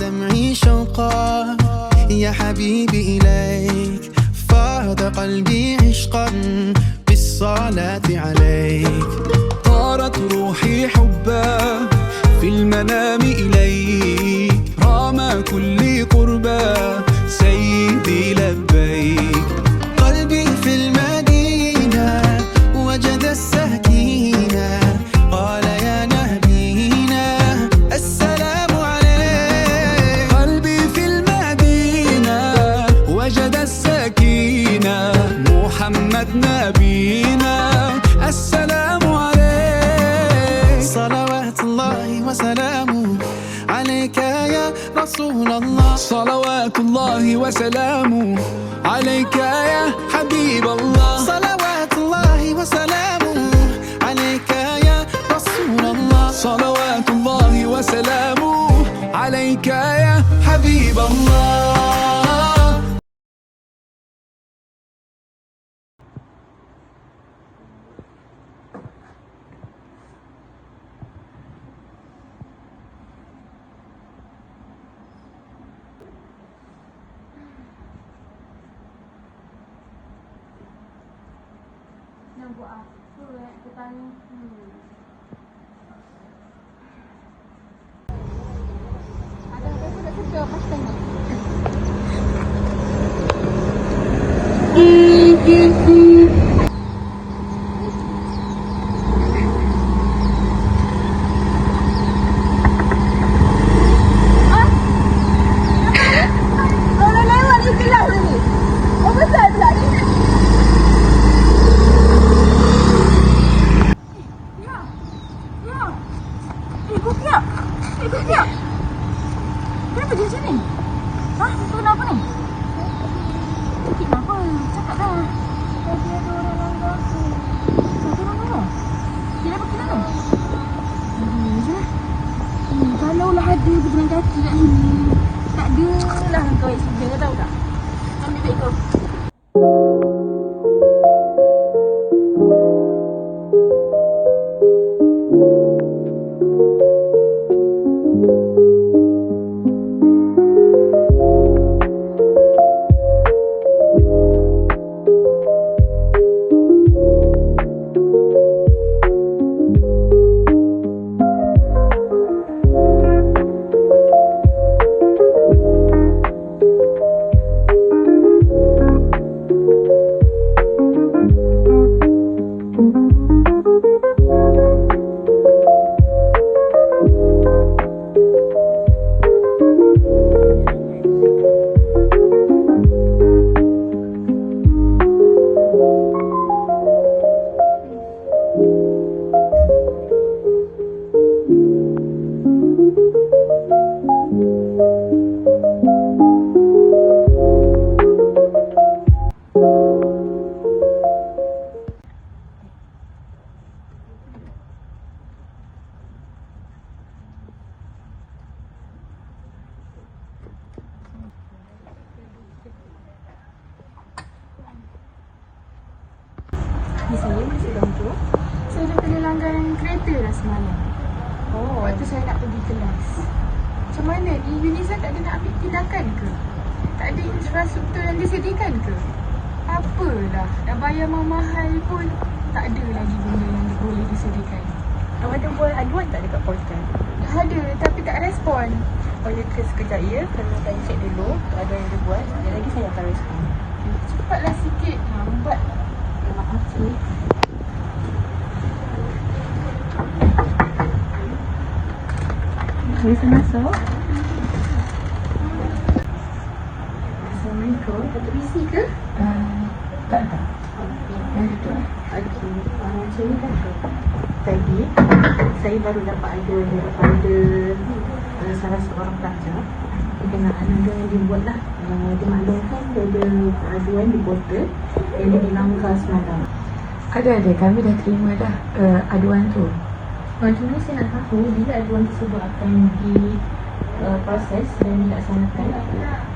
دمعي شوقا. يا حبيبي إليك فاض قلبي عشقا. بالصلاة عليك. طارت روحي حبا. رسول الله صلوات الله وسلامه عليك يا حبيب Nak buat apa eh? Aku tanya. Hmm. Pas tengok? Orang lewat di kelas ni. Oh besar pula ni. Ya. Ya. Eh, kau tiap. Eh, kau tiap. Kenapa dia macam ni? Hah? Kau kenapa ni? Kau kenapa? Cakap dah. Tadi ada orang langgar aku. Siapa orang langgar? Kenapa kenapa? Hmm, je lah. Hmm, ada berjalan kaki. Tak ada lah kau kau tahu tak? Saya masih bantu. Saya dah kena langgaran kereta dah semalam. Oh. Waktu saya nak pergi kelas. Macam mana ni? Unisa tak ada nak ambil tindakan ke? Tak ada infrastruktur yang disediakan ke? Apalah, dah bayar mahal pun tak ada lagi benda yang boleh disediakan. Awak ada buat aduan tak dekat portal? Dah ada tapi tak respon. Oh ya ke sekejap ya Kena saya check dulu Ada yang dia buat Sekejap lagi saya akan Saya masuk? Assalamualaikum. Datuk busy ke? uh, Tak tak eh Okey uh, Macam ni kan Tadi Saya baru dapat ada Daripada uh, Salah seorang pelajar. Berkenaan ada yang dibuat lah. Uh, Dia maklumkan Dia ada aduan di portal Yang dia dilanggar semalam Ada ada kami dah terima dah uh, aduan tu. Uh, cuma saya nak tahu bila aduan tersebut akan di uh, proses dan dilaksanakan.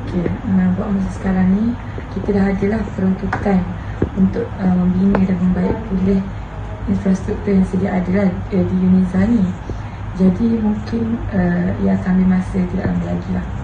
Okey, uh, buat masa sekarang ni kita dah adalah peruntukan untuk uh, membina dan membaik pulih infrastruktur yang sedia ada lah, uh, di Uniza ni. Jadi mungkin uh, ia akan ambil masa tidak lama lagi lah.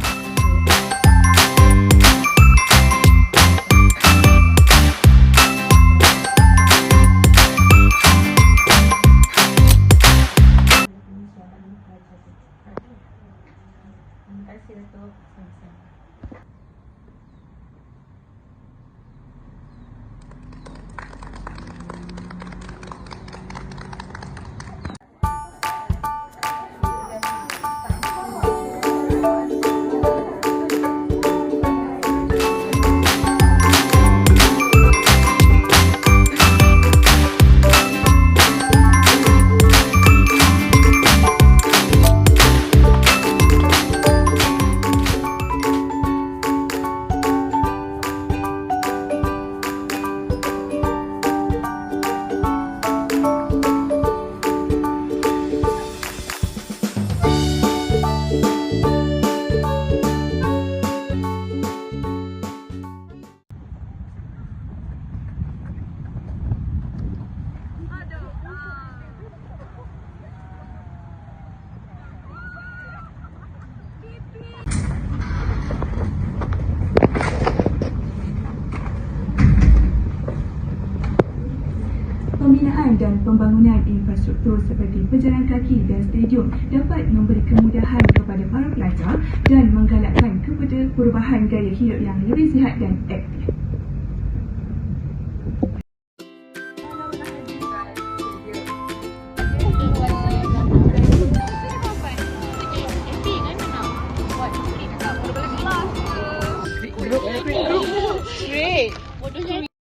Pembangunan infrastruktur seperti pejalan kaki dan stadium dapat memberi kemudahan kepada para pelajar dan menggalakkan kepada perubahan gaya hidup yang lebih sihat dan aktif.